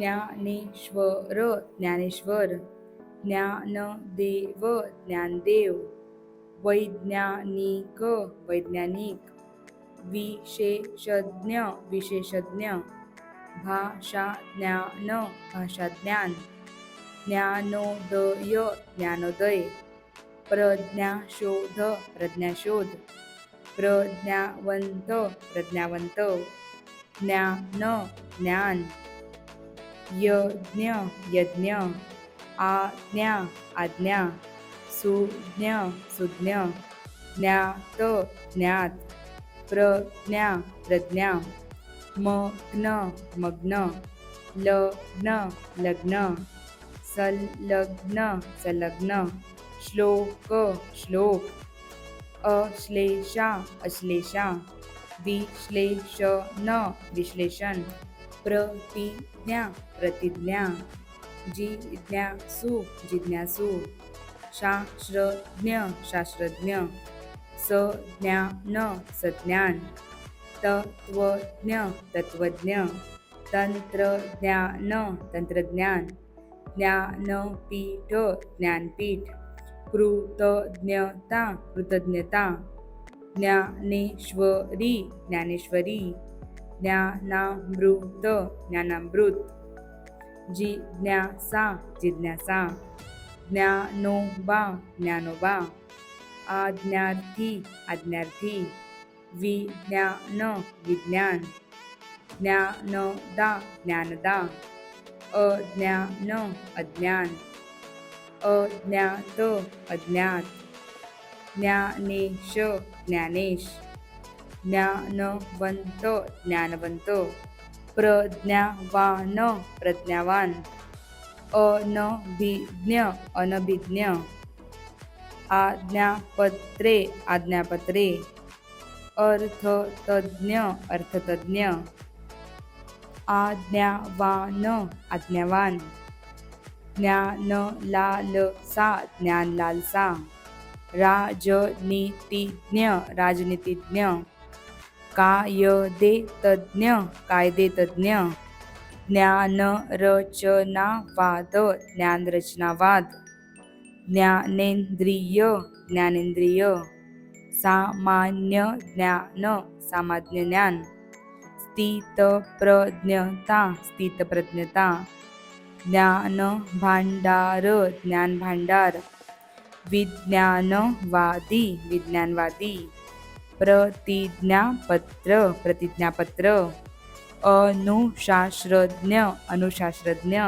ज्ञानेश्वर ज्ञानेश्वर ज्ञानदेव ज्ञानदेव वैज्ञानिक वैज्ञानिक विशेषज्ञ विशेषज्ञ भाषाज्ञान भाषाज्ञान ज्ञानोदय ज्ञानोदय प्रज्ञाशोध प्रज्ञाशोध प्रज्ञावंत प्रज्ञावंत ज्ञान ज्ञान यज्ञ यज्ञ आज्ञा आज्ञा सुज्ञ सुज्ञ ज्ञात ज्ञात प्रज्ञा प्रज्ञा मग्न मग्न लग्न लग्न संलग्न संलग्न श्लोक श्लोक अश्लेषा अश्लेषा विश्लेषण विश्लेषण प्रतिज्ञा प्रतिज्ञा जिज्ञासु जिज्ञासू शास्त्रज्ञ शास्त्रज्ञ सज्ञान सज्ञान तत्वज्ञ तत्वज्ञ तंत्रज्ञान तंत्रज्ञान ज्ञानपीठ ज्ञानपीठ कृतज्ञता कृतज्ञता ज्ञानेश्वरी ज्ञानेश्वरी ज्ञानामृत ज्ञानामृत. जिज्ञासा जिज्ञासा. ज्ञानोबा ज्ञानोबा. आज्ञार्थी आज्ञार्थी. विज्ञान विज्ञान. ज्ञानदा ज्ञानदा. अज्ञान अज्ञान. अज्ञात अज्ञात. ज्ञानेश ज्ञानेश. ज्ञानवंत ज्ञानवंत प्रज्ञावान प्रज्ञावान। अनभिज्ञ अनभिज्ञ। आज्ञापत्रे आज्ञापत्रे। अर्थतज्ञ अर्थतज्ञ। आज्ञावान आज्ञावान। ज्ञानलालसा ज्ञानलालसा। राजनीतिज्ञ राजनीतिज्ञ। कायदेतज्ञ कायदेतज्ञ ज्ञानरचनावाद ज्ञानरचनावाद ज्ञानेंद्रिय ज्ञानेंद्रिय सामान्य ज्ञान सामान्य ज्ञान स्थितप्रज्ञता स्थितप्रज्ञता ज्ञान भांडार ज्ञान भांडार विज्ञानवादी विज्ञानवादी प्रतिज्ञापत्र प्रतिज्ञापत्र अनुशास्त्रज्ञ अनुशास्त्रज्ञ.